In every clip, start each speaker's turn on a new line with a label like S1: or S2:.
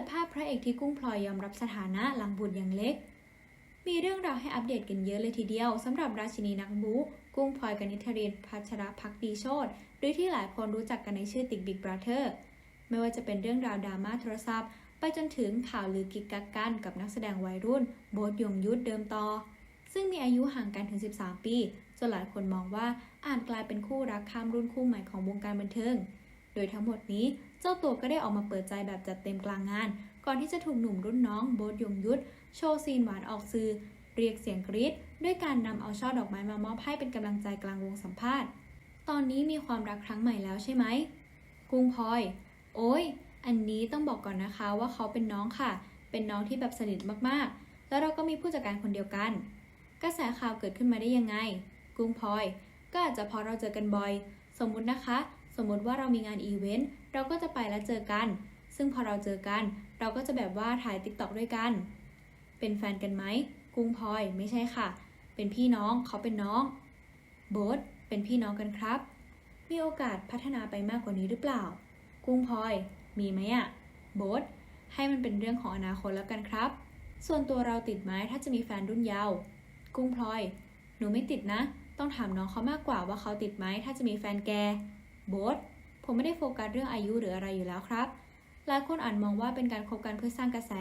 S1: ดภาพพระเอกที่กุ้งพลอยยอมรับสถานะหลังบุตรอย่างเล็ก มีเรื่องราวให้อัปเดตกันเยอะเลยทีเดียวสำหรับราชินีนักบู๊กุ้งพลอยกนิษฐรินพัชรพักดีโชตหรือที่หลายคนรู้จักกันในชื่อติ๊กบิ๊กบราเธอร์ไม่ว่าจะเป็นเรื่องราวดราม่าโทรศัพท์ ไปจนถึงข่าวลือกิกกักกันกับนักแสดงวัยรุ่น โบ๊ทยงยุทธเดิมต่อ ซึ่งมีอายุห่างกันถึง 13 ปีจนหลายคนมองว่าอาจกลายเป็นคู่รักข้ามรุ่นคู่ใหม่ของวงการบันเทิง โดยทั้งหมดนี้เจ้าตัวก็ได้ออกมาเปิดใจแบบจัดเต็มกลางงาน ก่อนที่จะถูกหนุ่มรุ่นน้องโบ๊ทยงยุทธโชว์ซีนหวานออกสื่อเรียกเสียงกรี๊ดด้วยการนำเอาช่อดอกไม้มามอบให้เป็นกำลังใจกลางวงสัมภาษณ์ ตอนนี้มีความรักครั้งใหม่แล้วใช่ไหมกุ้งพลอย โอ้ยอันนี้ต้องบอกก่อนนะคะว่าเขาเป็นน้องค่ะ เป็นน้องที่แบบสนิทมากๆ แล้วเราก็มีผู้จัดการคนเดียวกัน กระแสข่าวเกิดขึ้นมาได้ยังไง กุ้งพลอย ก็อาจจะพอเราเจอกันบ่อย สมมุตินะคะ สมมติว่าเรามีงานอีเวนต์เราก็จะไปแล้วเจอกัน ซึ่งพอเราเจอกัน เราก็จะแบบว่าถ่ายติ๊กต็อกด้วยกัน เป็นแฟนกันไหมกุ้งพลอยไม่ใช่ค่ะ เป็นพี่น้องเขาเป็นน้องโบ๊ทเป็นพี่น้องกันครับ มีโอกาสพัฒนาไปมากกว่านี้หรือเปล่า กุ้งพลอย มีไหมอะโบ๊ทให้มันเป็นเรื่องของอนาคตแล้วกันครับ ส่วนตัวเราติดไหมถ้าจะมีแฟนรุ่นเยาว์กุ้งพลอย หนูไม่ติดนะ ต้องถามน้องเขามากกว่าว่าเขาติดไหมถ้าจะมีแฟนแก บ๊ทผมไม่ได้โฟกัสเรื่องอายุหรืออะไรอยู่แล้วครับ หลายคนอาจมองว่าเป็นการคบกันเพื่อสร้างกระแส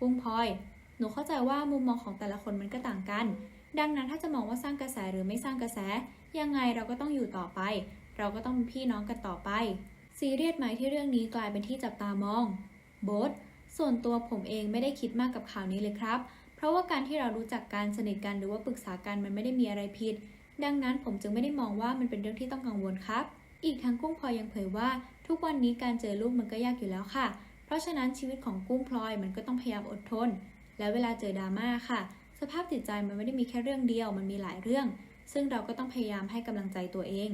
S1: กุ้งพลอย หนูเข้าใจว่ามุมมองของแต่ละคนมันก็ต่างกัน ดังนั้นถ้าจะมองว่าสร้างกระแสหรือไม่สร้างกระแส ยังไงเราก็ต้องอยู่ต่อไป เราก็ต้องเป็นพี่น้องกันต่อไป ซีเรียสไหมที่เรื่องนี้กลายเป็นที่จับตามอง โบ๊ทส่วนตัวผมเองไม่ได้คิดมากกับข่าวนี้เลยครับ เพราะว่าการที่เรารู้จักกันสนิทกันหรือว่าปรึกษากันมันไม่ได้มีอะไรผิด ดังนั้นผมจึงไม่ได้มองว่ามันเป็นเรื่องที่ต้องกังวลครับ อีกทั้งกุ้งพลอยยังเผยว่า ทุกวันนี้การเจอลูกมันก็ยากอยู่แล้วค่ะ เพราะฉะนั้นชีวิตของกุ้งพลอยมันก็ต้องพยายามอดทน และเวลาเจอดราม่าค่ะ สภาพจิตใจมันไม่ได้มีแค่เรื่องเดียวมันมีหลายเรื่อง ซึ่งเราก็ต้องพยายามให้กำลังใจตัวเอง